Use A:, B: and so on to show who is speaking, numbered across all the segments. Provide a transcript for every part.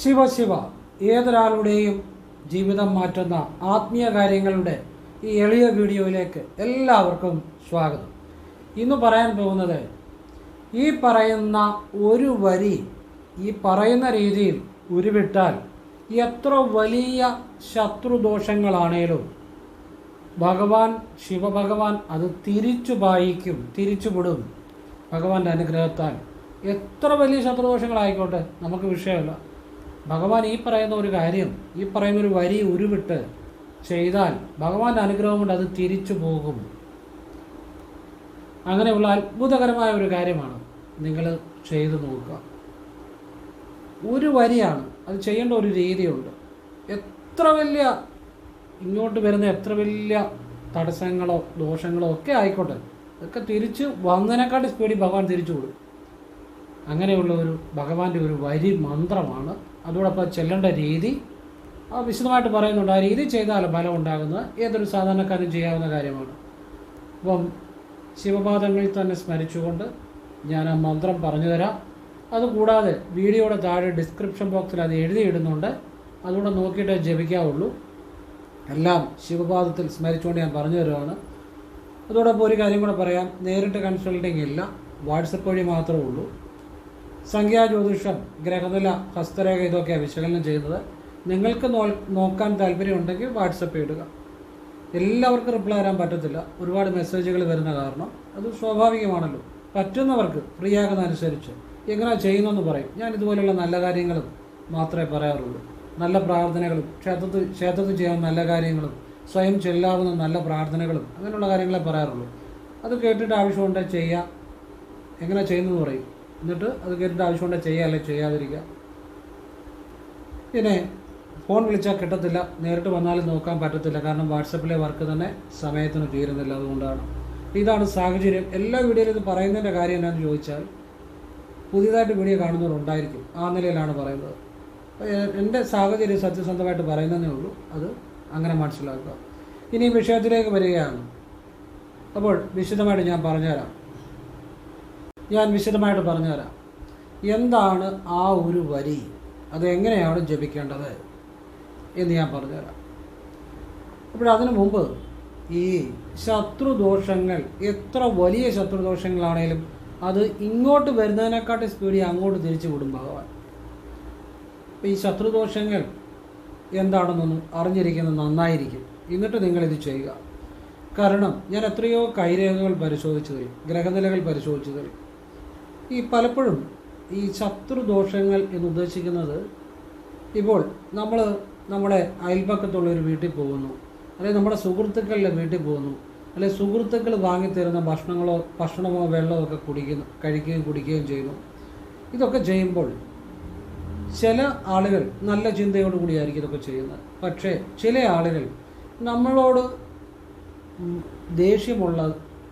A: ശിവ ശിവ ഏതൊരാളുടെയും ജീവിതം മാറ്റുന്ന ആത്മീയ കാര്യങ്ങളുടെ ഈ എളിയ വീഡിയോയിലേക്ക് എല്ലാവർക്കും സ്വാഗതം. ഇന്ന് പറയാൻ പോകുന്നത് ഈ പറയുന്ന ഒരു വരി ഈ പറയുന്ന രീതിയിൽ ഉരുവിട്ടാൽ എത്ര വലിയ ശത്രുദോഷങ്ങളാണേലും ഭഗവാൻ ശിവഭഗവാൻ അത് തിരിച്ചു വായിക്കും തിരിച്ചു വിടും. ഭഗവാന്റെ അനുഗ്രഹത്താൽ എത്ര വലിയ ശത്രുദോഷങ്ങളായിക്കോട്ടെ നമുക്ക് വിഷയമല്ല. ഭഗവാൻ ഈ പറയുന്ന ഒരു കാര്യം ഈ പറയുന്ന ഒരു വരി ഉരുവിട്ട് ചെയ്താൽ ഭഗവാന്റെ അനുഗ്രഹം കൊണ്ട് അത് തിരിച്ചു പോകും. അങ്ങനെയുള്ള അത്ഭുതകരമായ ഒരു കാര്യമാണ് നിങ്ങൾ ചെയ്തു നോക്കുക. ഒരു വരിയാണ് അത് ചെയ്യേണ്ട ഒരു രീതിയുണ്ട്. എത്ര വലിയ ഇങ്ങോട്ട് വരുന്ന എത്ര വലിയ തടസ്സങ്ങളോ ദോഷങ്ങളോ ഒക്കെ ആയിക്കോട്ടെ അതൊക്കെ തിരിച്ച് വന്നതിനെക്കാട്ടി സ്പീഡിൽ ഭഗവാൻ തിരിച്ചു കൊടുക്കും. അങ്ങനെയുള്ള ഒരു ഭഗവാന്റെ ഒരു വരി മന്ത്രമാണ് അതോടൊപ്പം ചെല്ലേണ്ട രീതി വിശദമായിട്ട് പറയുന്നുണ്ട്. ആ രീതി ചെയ്താൽ ഫലം ഉണ്ടാകുന്നത് ഏതൊരു സാധാരണക്കാരനും ചെയ്യാവുന്ന കാര്യമാണ്. അപ്പം ശിവപാദങ്ങളിൽ തന്നെ സ്മരിച്ചുകൊണ്ട് ഞാൻ ആ മന്ത്രം പറഞ്ഞു തരാം. അതുകൂടാതെ വീഡിയോയുടെ താഴെ ഡിസ്ക്രിപ്ഷൻ ബോക്സിൽ അത് എഴുതിയിടുന്നുണ്ട്. അതുകൂടെ നോക്കിയിട്ട് ജപിക്കാവുള്ളൂ. എല്ലാം ശിവപാദത്തിൽ സ്മരിച്ചുകൊണ്ട് ഞാൻ പറഞ്ഞു തരുവാണ്. അതോടൊപ്പം ഒരു കാര്യം കൂടെ പറയാം. നേരിട്ട് കൺസൾട്ടിങ് ഇല്ല. വാട്സപ്പ് വഴി മാത്രമേ ഉള്ളൂ. സംഖ്യാജ്യോതിഷം ഗ്രഹനില ഹസ്തരേഖ ഇതൊക്കെയാണ് വിശകലനം ചെയ്യുന്നത്. നിങ്ങൾക്ക് നോ- നോക്കാൻ താല്പര്യമുണ്ടെങ്കിൽ വാട്സപ്പ് ചെയ്യുക എല്ലാവർക്കും റിപ്ലൈ തരാൻ പറ്റത്തില്ല. ഒരുപാട് മെസ്സേജുകൾ വരുന്ന കാരണം. അത് സ്വാഭാവികമാണല്ലോ. പറ്റുന്നവർക്ക് ഫ്രീ ആകുന്ന അനുസരിച്ച് എങ്ങനെ ചെയ്യുന്നെന്ന് പറയും. ഞാൻ ഇതുപോലെയുള്ള നല്ല കാര്യങ്ങളും മാത്രമേ പറയാറുള്ളൂ. നല്ല പ്രാർത്ഥനകളും ക്ഷേത്രത്തിൽ ക്ഷേത്രത്തിൽ ചെയ്യാവുന്ന നല്ല കാര്യങ്ങളും സ്വയം ചെല്ലാവുന്ന നല്ല പ്രാർത്ഥനകളും അങ്ങനെയുള്ള കാര്യങ്ങളെ പറയാറുള്ളൂ. അത് കേട്ടിട്ട് ആവശ്യമുണ്ടെങ്കിൽ ചെയ്യാം. എങ്ങനെ ചെയ്യുന്നതെന്ന് പറയും. എന്നിട്ട് അത് കയറിന്റെ ആവശ്യം കൊണ്ട് ചെയ്യുക അല്ലെങ്കിൽ ചെയ്യാതിരിക്കുക. പിന്നെ ഫോൺ വിളിച്ചാൽ കിട്ടത്തില്ല നേരിട്ട് വന്നാലും നോക്കാൻ പറ്റത്തില്ല കാരണം വാട്സപ്പിലെ വർക്ക് തന്നെ സമയത്തിന് തീരുന്നില്ല അതുകൊണ്ടാണ്. ഇതാണ് സാഹചര്യം. എല്ലാ വീഡിയോയിലും ഇത് പറയുന്നതിന്റെ കാര്യം എന്താണെന്ന് ചോദിച്ചാൽ പുതിയതായിട്ട് വീഡിയോ കാണുന്നവരുണ്ടായിരിക്കും ആ നിലയിലാണ് പറയുന്നത്. എന്റെ സാഹചര്യം സത്യസന്ധമായിട്ട് പറയുന്നതേ ഉള്ളൂ അത് അങ്ങനെ മനസ്സിലാക്കുക. ഇനി വിഷയത്തിലേക്ക് വരികയാണ്. അപ്പോൾ വിശദമായിട്ട് ഞാൻ പറഞ്ഞുതരാം. ഞാൻ വിശദമായിട്ട് പറഞ്ഞുതരാം. എന്താണ് ആ ഒരു വരി? അതെങ്ങനെയാണ് ജപിക്കേണ്ടത് എന്ന് ഞാൻ പറഞ്ഞുതരാം. അപ്പോഴതിനു മുമ്പ് ഈ ശത്രുദോഷങ്ങൾ എത്ര വലിയ ശത്രുദോഷങ്ങളാണേലും അത് ഇങ്ങോട്ട് വരുന്നതിനെക്കാട്ടി സ്പീഡി അങ്ങോട്ട് തിരിച്ചു വിടും ഭഗവാൻ. അപ്പോൾ ഈ ശത്രുദോഷങ്ങൾ എന്താണെന്നൊന്നും അറിഞ്ഞിരിക്കുന്നത് നന്നായിരിക്കും. എന്നിട്ട് നിങ്ങളിത് ചെയ്യുക. കാരണം ഞാൻ എത്രയോ കൈരേഖകൾ പരിശോധിച്ചു തരും ഗ്രഹനിലകൾ പരിശോധിച്ചു തരും. ഈ പലപ്പോഴും ഈ ശത്രുദോഷങ്ങൾ എന്ന് ഉദ്ദേശിക്കുന്നത് ഇപ്പോൾ നമ്മൾ നമ്മുടെ അയൽപ്പക്കത്തുള്ള ഒരു വീട്ടിൽ പോകുന്നു. അല്ലെങ്കിൽ നമ്മുടെ സുഹൃത്തുക്കളുടെ വീട്ടിൽ പോകുന്നു. അല്ലെങ്കിൽ സുഹൃത്തുക്കൾ വാങ്ങിത്തരുന്ന ഭക്ഷണങ്ങളോ ഭക്ഷണമോ വെള്ളമോ ഒക്കെ കുടിക്കുന്നു കഴിക്കുകയും കുടിക്കുകയും ചെയ്യുന്നു. ഇതൊക്കെ ചെയ്യുമ്പോൾ ചില ആളുകൾ നല്ല ചിന്തയോട് കൂടിയായിരിക്കും ഇതൊക്കെ ചെയ്യുന്നത്. പക്ഷേ ചില ആളുകൾ നമ്മളോട് ദേഷ്യമുള്ള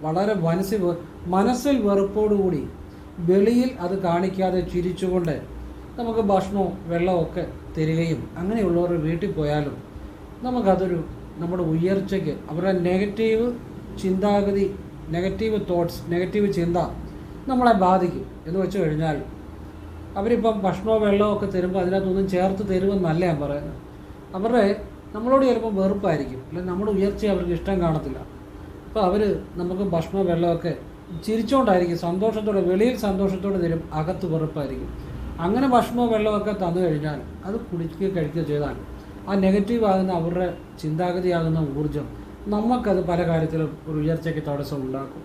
A: വളരെ മനസ്സിൽ മനസ്സിൽ വെറുപ്പോടുകൂടി വെളിയിൽ അത് കാണിക്കാതെ ചിരിച്ചുകൊണ്ട് നമുക്ക് ഭക്ഷണവും വെള്ളമൊക്കെ തരികയും അങ്ങനെയുള്ളവർ വീട്ടിൽ പോയാലും നമുക്കതൊരു നമ്മുടെ ഉയർച്ചയ്ക്ക് അവരുടെ നെഗറ്റീവ് ചിന്താഗതി നെഗറ്റീവ് തോട്ട്സ് നെഗറ്റീവ് ചിന്ത നമ്മളെ ബാധിക്കും. എന്ന് വെച്ച് കഴിഞ്ഞാൽ അവരിപ്പം ഭക്ഷണമോ വെള്ളമോ ഒക്കെ തരുമ്പോൾ അതിനകത്തൊന്നും ചേർത്ത് തരുമെന്നല്ല ഞാൻ പറയുന്നത്. അവരുടെ നമ്മളോട് ചിലപ്പോൾ വെറുപ്പായിരിക്കും. അല്ലെങ്കിൽ നമ്മുടെ ഉയർച്ചയെ അവർക്ക് ഇഷ്ടം കാണത്തില്ല. അപ്പോൾ അവർ നമുക്ക് ഭക്ഷണമോ വെള്ളമൊക്കെ ചിരിച്ചുകൊണ്ടായിരിക്കും സന്തോഷത്തോടെ വെളിയിൽ സന്തോഷത്തോടെ തരും അകത്ത് വെറുപ്പായിരിക്കും. അങ്ങനെ ഭക്ഷണമോ വെള്ളമൊക്കെ തന്നു കഴിഞ്ഞാൽ അത് കുടിക്കുകയോ കഴിക്കുകയോ ചെയ്താൽ ആ നെഗറ്റീവ് ആകുന്ന അവരുടെ ചിന്താഗതിയാകുന്ന ഊർജം നമുക്കത് പല കാര്യത്തിലും ഒരു ഉയർച്ചയ്ക്ക് തടസ്സം ഉണ്ടാക്കും.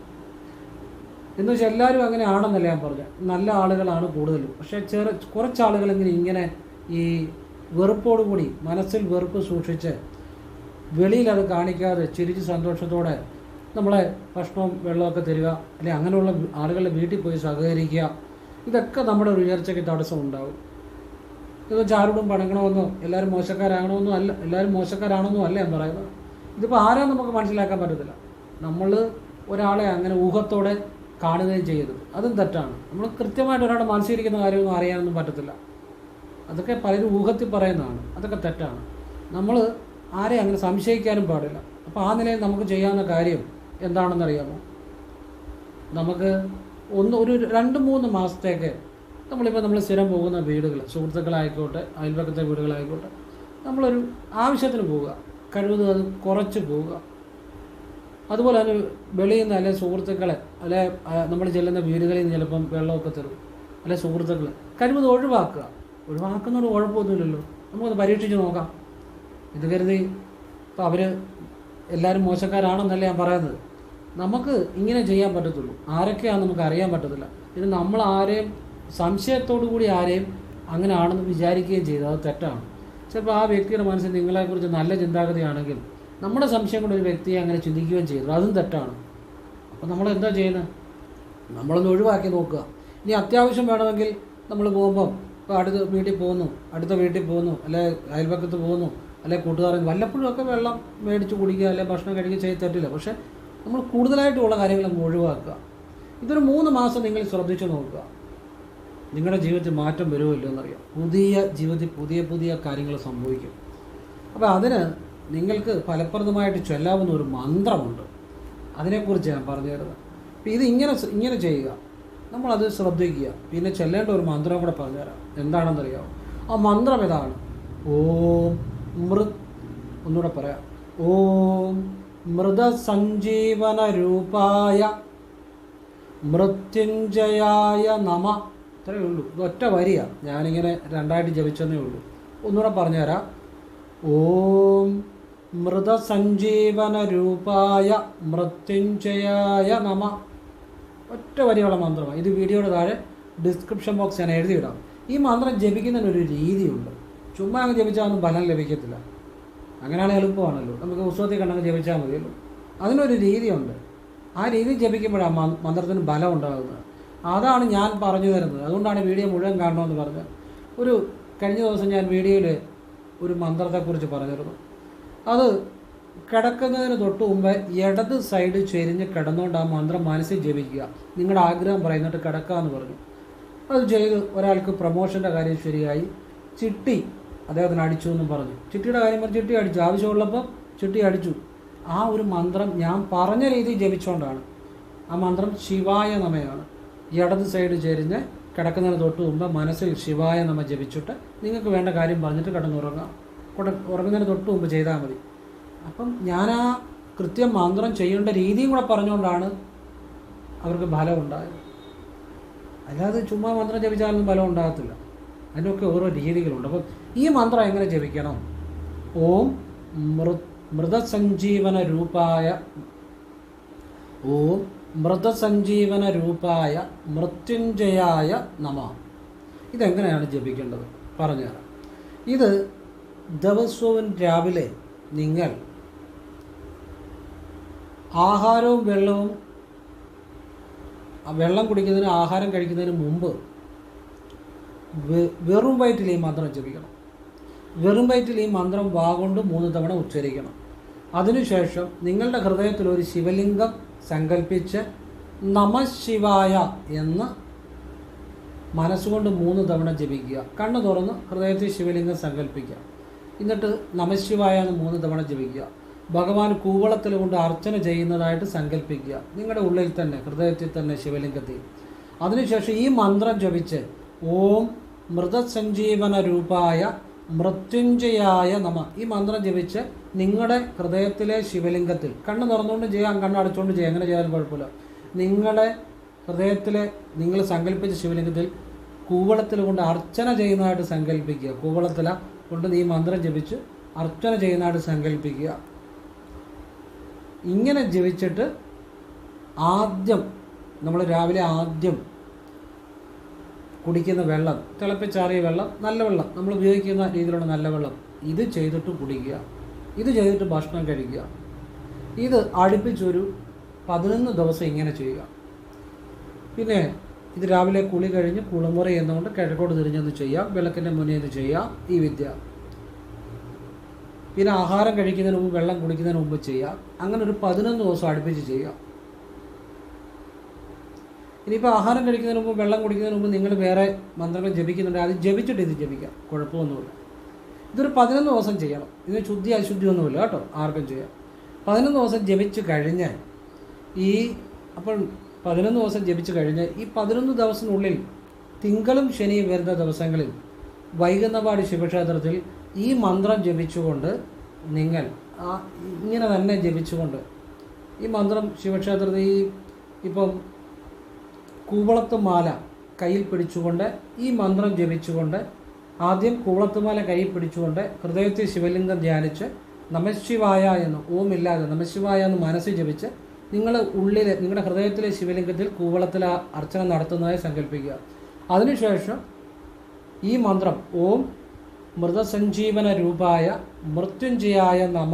A: എന്ന് വെച്ചാൽ എല്ലാവരും അങ്ങനെ ആണെന്നല്ല ഞാൻ പറഞ്ഞത് നല്ല ആളുകളാണ് കൂടുതലും. പക്ഷേ ചെറു കുറച്ച് ഇങ്ങനെ ഈ വെറുപ്പോടുകൂടി മനസ്സിൽ വെറുപ്പ് സൂക്ഷിച്ച് വെളിയിൽ അത് കാണിക്കാതെ ചിരിച്ച് സന്തോഷത്തോടെ നമ്മളെ ഭക്ഷണവും വെള്ളമൊക്കെ തരിക അല്ലെങ്കിൽ അങ്ങനെയുള്ള ആളുകളുടെ വീട്ടിൽ പോയി സഹകരിക്കുക ഇതൊക്കെ നമ്മുടെ ഒരു ഉയർച്ചയ്ക്ക് തടസ്സം ഉണ്ടാവും. ഇത് ആരോടും പണങ്ങണമെന്നോ എല്ലാവരും മോശക്കാരാകണമെന്നോ അല്ല എല്ലാവരും മോശക്കാരാണെന്നോ അല്ല ഞാൻ പറയുന്നത്. ഇതിപ്പോൾ ആരും നമുക്ക് മനസ്സിലാക്കാൻ പറ്റത്തില്ല. നമ്മൾ ഒരാളെ അങ്ങനെ ഊഹത്തോടെ കാണുകയും ചെയ്യരുത്. അതും തെറ്റാണ്. നമ്മൾ കൃത്യമായിട്ട് ഒരാളെ മനസ്സിലിരിക്കുന്ന കാര്യമൊന്നും അറിയാനൊന്നും പറ്റത്തില്ല. അതൊക്കെ പലരും ഊഹത്തിൽ പറയുന്നതാണ്. അതൊക്കെ തെറ്റാണ്. നമ്മൾ ആരെ അങ്ങനെ സംശയിക്കാനും പാടില്ല. അപ്പോൾ ആ നിലയിൽ നമുക്ക് ചെയ്യാവുന്ന കാര്യം എന്താണെന്നറിയാമോ? നമുക്ക് ഒന്ന് ഒരു രണ്ട് മൂന്ന് മാസത്തേക്ക് നമ്മളിപ്പോൾ നമ്മൾ സ്ഥിരം പോകുന്ന വീടുകൾ സുഹൃത്തുക്കളായിക്കോട്ടെ അയൽപക്കത്തെ വീടുകളായിക്കോട്ടെ നമ്മളൊരു ആവശ്യത്തിന് പോവുക കഴിവതും അത് കുറച്ച് പോവുക. അതുപോലെ തന്നെ വെളിയിൽ നിന്ന് അല്ലെ സുഹൃത്തുക്കളെ അല്ലെ നമ്മൾ ചെല്ലുന്ന വീടുകളിൽ നിന്ന് ചിലപ്പം വെള്ളമൊക്കെ തരും അല്ലെ സുഹൃത്തുക്കൾ കഴിവതും ഒഴിവാക്കുക. ഒഴിവാക്കുന്നതുകൊണ്ട് കുഴപ്പമൊന്നുമില്ലല്ലോ. നമുക്കൊന്ന് പരീക്ഷിച്ച് നോക്കാം. ഇത് കരുതി ഇപ്പോൾ അവർ എല്ലാവരും മോശക്കാരാണെന്നല്ല ഞാൻ പറയുന്നത്. നമുക്ക് ഇങ്ങനെ ചെയ്യാൻ പറ്റത്തുള്ളൂ. ആരൊക്കെയാണെന്ന് നമുക്ക് അറിയാൻ പറ്റത്തില്ല. ഇത് നമ്മൾ ആരെയും സംശയത്തോടു കൂടി ആരെയും അങ്ങനെ ആണെന്ന് വിചാരിക്കുകയും ചെയ്തു. അത് തെറ്റാണ്. ചിലപ്പോൾ ആ വ്യക്തിയുടെ മനസ്സിൽ നിങ്ങളെക്കുറിച്ച് നല്ല ചിന്താഗതിയാണെങ്കിൽ നമ്മുടെ സംശയം കൊണ്ട് ഒരു വ്യക്തിയെ അങ്ങനെ ചിന്തിക്കുകയും ചെയ്തു. അതും തെറ്റാണ്. അപ്പോൾ നമ്മൾ എന്താ ചെയ്യുന്നത്? നമ്മളൊന്ന് ഒഴിവാക്കി നോക്കുക. ഇനി അത്യാവശ്യം വേണമെങ്കിൽ നമ്മൾ പോകുമ്പം ഇപ്പോൾ അടുത്ത വീട്ടിൽ പോകുന്നു അടുത്ത വീട്ടിൽ പോകുന്നു അല്ലെ അയൽപക്കത്ത് പോകുന്നു അല്ലെ കൂട്ടുകാരൻ വല്ലപ്പോഴും ഒക്കെ വെള്ളം മേടിച്ച് കുടിക്കുക അല്ലെ ഭക്ഷണം കഴിക്കുക ചെയ്ത് തെറ്റില്ല. പക്ഷേ നമ്മൾ കൂടുതലായിട്ടുള്ള കാര്യങ്ങൾ ഒഴിവാക്കുക. ഇതൊരു മൂന്ന് മാസം നിങ്ങൾ ശ്രദ്ധിച്ചു നോക്കുക. നിങ്ങളുടെ ജീവിതത്തിൽ മാറ്റം വരുമോ ഇല്ലയോ എന്നറിയാം. പുതിയ ജീവിതത്തിൽ പുതിയ പുതിയ കാര്യങ്ങൾ സംഭവിക്കും. അപ്പോൾ അതിന് നിങ്ങൾക്ക് ഫലപ്രദമായിട്ട് ചൊല്ലാവുന്ന ഒരു മന്ത്രമുണ്ട്. അതിനെക്കുറിച്ച് ഞാൻ പറഞ്ഞു തരുന്നത്. അപ്പോൾ ഇത് ഇങ്ങനെ ഇങ്ങനെ ചെയ്യുക. നമ്മളത് ശ്രദ്ധിക്കുക. പിന്നെ ചെല്ലേണ്ട ഒരു മന്ത്രം കൂടെ പറഞ്ഞുതരാം എന്താണെന്നറിയാമോ ആ മന്ത്രം ഇതാണ്. ഓം മൃത് ഒന്നുകൂടെ പറയാം. ഓം മൃതസഞ്ജീവന രൂപായ മൃത്യുഞ്ജയായ നമ. ഇത്രയേ ഉള്ളൂ. ഒറ്റ വരിയ. ഞാനിങ്ങനെ രണ്ടായിട്ട് ജപിച്ചെന്നേ ഉള്ളൂ. ഒന്നുകൂടെ പറഞ്ഞുതരാം. ഓം മൃതസഞ്ജീവനരൂപായ മൃത്യുഞ്ജയായ നമ. ഒറ്റ വരിയുള്ള മന്ത്രമാണ് ഇത് വീഡിയോയുടെ താഴെ ഡിസ്ക്രിപ്ഷൻ ബോക്സ് ഞാൻ എഴുതിയിടാം. ഈ മന്ത്രം ജപിക്കുന്നതിനൊരു രീതിയുണ്ട്. ചുമ്മാ അങ്ങ് ജപിച്ചാൽ ഒന്നും ഫലം ലഭിക്കത്തില്ല. അങ്ങനെയാണെങ്കിൽ എളുപ്പമാണല്ലോ. നമുക്ക് പുസ്തകത്തിൽ കണ്ടങ്ങ് ജപിച്ചാൽ മതിയല്ലോ. അതിനൊരു രീതിയുണ്ട്. ആ രീതി ജപിക്കുമ്പോഴാണ് മന്ത്രത്തിന് ബലം ഉണ്ടാകുന്നത്. അതാണ് ഞാൻ പറഞ്ഞു തരുന്നത്. അതുകൊണ്ടാണ് വീഡിയോ മുഴുവൻ കാണണമെന്ന് പറഞ്ഞത് ഒരു കഴിഞ്ഞ ദിവസം ഞാൻ വീഡിയോയിൽ ഒരു മന്ത്രത്തെക്കുറിച്ച് പറഞ്ഞിരുന്നു. അത് കിടക്കുന്നതിന് തൊട്ട് മുമ്പ് ഇടത് സൈഡ് ചെരിഞ്ഞ് കിടന്നുകൊണ്ട് ആ മന്ത്രം മനസ്സിൽ ജപിക്കുക. നിങ്ങളുടെ ആഗ്രഹം പറയുന്നിട്ട് എന്ന് പറഞ്ഞു. അത് ചെയ്ത് ഒരാൾക്ക് പ്രൊമോഷന്റെ കാര്യം ശരിയായി. ചിട്ടി അദ്ദേഹത്തിന് അടിച്ചു എന്നും പറഞ്ഞു. ചിട്ടിയുടെ കാര്യം പറഞ്ഞ് ചിട്ടി അടിച്ചു. ആവശ്യമുള്ളപ്പോൾ ചിട്ടി അടിച്ചു. ആ ഒരു മന്ത്രം ഞാൻ പറഞ്ഞ രീതിയിൽ ജപിച്ചുകൊണ്ടാണ് ആ മന്ത്രം ശിവായ നമയാണ്. ഇടത് സൈഡ് ചെരിഞ്ഞ് കിടക്കുന്നതിന് തൊട്ട് മുമ്പ് മനസ്സിൽ ശിവായ നമ ജപിച്ചിട്ട് നിങ്ങൾക്ക് വേണ്ട കാര്യം പറഞ്ഞിട്ട് കിടന്നുറങ്ങാം. കൂടെ ഉറങ്ങുന്നതിന് തൊട്ട് മുമ്പ് ചെയ്താൽ മതി. അപ്പം ഞാൻ ആ കൃത്യം മന്ത്രം ചെയ്യേണ്ട രീതിയും കൂടെ പറഞ്ഞുകൊണ്ടാണ് അവർക്ക് ഫലം ഉണ്ടായത് അല്ലാതെ ചുമ്മാ മന്ത്രം ജപിച്ചാലൊന്നും ഫലം ഉണ്ടാകത്തില്ല. അതിനൊക്കെ ഓരോ രീതികളുണ്ട്. അപ്പം ഈ മന്ത്രം എങ്ങനെ ജപിക്കണം? ഓം മൃ മൃതസഞ്ജീവന രൂപായ ഓം മൃതസഞ്ജീവന രൂപായ മൃത്യുഞ്ജയായ നമ. ഇതെങ്ങനെയാണ് ജപിക്കേണ്ടത്? പറഞ്ഞു പറഞ്ഞുതരാം. ഇത് ദിവസവും രാവിലെ നിങ്ങൾ ആഹാരവും വെള്ളവും വെള്ളം കുടിക്കുന്നതിന് ആഹാരം കഴിക്കുന്നതിന് മുമ്പ് വെറും വയറ്റിൽ ഈ മന്ത്രം ജപിക്കണം. വെറും വയറ്റിൽ ഈ മന്ത്രം വാഗൊണ്ട് മൂന്ന് തവണ ഉച്ചരിക്കണം. അതിനുശേഷം നിങ്ങളുടെ ഹൃദയത്തിൽ ഒരു ശിവലിംഗം സങ്കല്പിച്ച് നമ ശിവായ എന്ന് മനസ്സുകൊണ്ട് മൂന്ന് തവണ ജപിക്കുക. കണ്ണു തുറന്ന് ഹൃദയത്തിൽ ശിവലിംഗം സങ്കല്പിക്കുക എന്നിട്ട് നമശിവായ എന്ന് മൂന്ന് തവണ ജപിക്കുക. ഭഗവാൻ കൂവളത്തിൽ കൊണ്ട് അർച്ചന ചെയ്യുന്നതായിട്ട് സങ്കല്പിക്കുക നിങ്ങളുടെ ഉള്ളിൽ തന്നെ ഹൃദയത്തിൽ തന്നെ ശിവലിംഗത്തിൽ. അതിനുശേഷം ഈ മന്ത്രം ജപിച്ച് ഓം മൃതസഞ്ജീവന രൂപായ മൃത്യുഞ്ജയായ നമ. ഈ മന്ത്രം ജപിച്ച് നിങ്ങളുടെ ഹൃദയത്തിലെ ശിവലിംഗത്തിൽ കണ്ണ് തുറന്നുകൊണ്ട് ചെയ്യാം കണ്ണ് അടച്ചുകൊണ്ട് ചെയ്യാം. എങ്ങനെ ചെയ്യാനും കുഴപ്പമില്ല. നിങ്ങളുടെ ഹൃദയത്തിലെ നിങ്ങൾ സങ്കല്പിച്ച ശിവലിംഗത്തിൽ കൂവളത്തിൽ കൊണ്ട് അർച്ചന ചെയ്യുന്നതായിട്ട് സങ്കല്പിക്കുക. കൂവളത്തില കൊണ്ട് ഈ മന്ത്രം ജപിച്ച് അർച്ചന ചെയ്യുന്നതായിട്ട് സങ്കല്പിക്കുക. ഇങ്ങനെ ജപിച്ചിട്ട് ആദ്യം നമ്മൾ രാവിലെ ആദ്യം കുടിക്കുന്ന വെള്ളം തിളപ്പിച്ചാറിയ വെള്ളം നല്ല വെള്ളം. നമ്മൾ ഉപയോഗിക്കുന്ന രീതിയിലുള്ള നല്ല വെള്ളം. ഇത് ചെയ്തിട്ട് കുടിക്കുക. ഇത് ചെയ്തിട്ട് ഭക്ഷണം കഴിക്കുക. ഇത് അടുപ്പിച്ചൊരു പതിനൊന്ന് ദിവസം ഇങ്ങനെ ചെയ്യുക. പിന്നെ ഇത് രാവിലെ കുളി കഴിഞ്ഞ് കുളിമുറി എന്നുകൊണ്ട് കിഴക്കോട് തിരിഞ്ഞൊന്ന് ചെയ്യാം വിളക്കിന്റെ മുന്നേ ഇത് ചെയ്യാം ഈ വിദ്യ. പിന്നെ ആഹാരം കഴിക്കുന്നതിന് മുമ്പ് വെള്ളം കുടിക്കുന്നതിന് മുമ്പ് ചെയ്യാം അങ്ങനെ ഒരു പതിനൊന്ന് ദിവസം അടുപ്പിച്ച് ചെയ്യാം ഇനിയിപ്പോൾ ആഹാരം കഴിക്കുന്നതിന് മുമ്പ് വെള്ളം കുടിക്കുന്നതിന് മുമ്പ് നിങ്ങൾ വേറെ മന്ത്രങ്ങൾ ജപിക്കുന്നുണ്ട്. അത് ജപിച്ചിട്ട് ഇത് ജപിക്കാം. കുഴപ്പമൊന്നുമില്ല. ഇതൊരു പതിനൊന്ന് ദിവസം ചെയ്യണം. ഇതിന് ശുദ്ധി അശുദ്ധി ഒന്നുമില്ല കേട്ടോ. ആർക്കും ചെയ്യാം. പതിനൊന്ന് ദിവസം ജപിച്ച് കഴിഞ്ഞാൽ ഈ അപ്പോൾ പതിനൊന്ന് ദിവസം ജപിച്ച് കഴിഞ്ഞാൽ ഈ പതിനൊന്ന് ദിവസത്തിനുള്ളിൽ തിങ്കളും ശനിയും വരുന്ന ദിവസങ്ങളിൽ വൈകുന്നപാടി ശിവക്ഷേത്രത്തിൽ ഈ മന്ത്രം ജപിച്ചുകൊണ്ട് നിങ്ങൾ ഇങ്ങനെ തന്നെ ജപിച്ചുകൊണ്ട് ഈ മന്ത്രം ശിവക്ഷേത്രത്തിൽ ഈ ഇപ്പം കൂവളത്ത് മാല കയ്യിൽ പിടിച്ചുകൊണ്ട് ഈ മന്ത്രം ജപിച്ചുകൊണ്ട് ആദ്യം കൂവളത്തുമാല കയ്യിൽ പിടിച്ചുകൊണ്ട് ഹൃദയത്തിൽ ശിവലിംഗം ധ്യാനിച്ച് നമശിവായ എന്ന് ഓമില്ലാതെ നമശിവായ എന്ന് മനസ്സിൽ ജപിച്ച് നിങ്ങൾ ഉള്ളിൽ നിങ്ങളുടെ ഹൃദയത്തിലെ ശിവലിംഗത്തിൽ കൂവളത്തിൽ അർച്ചന നടത്തുന്നതായി സങ്കല്പിക്കുക. അതിനുശേഷം ഈ മന്ത്രം ഓം മൃതസഞ്ജീവന രൂപായ മൃത്യുഞ്ജയായ നമ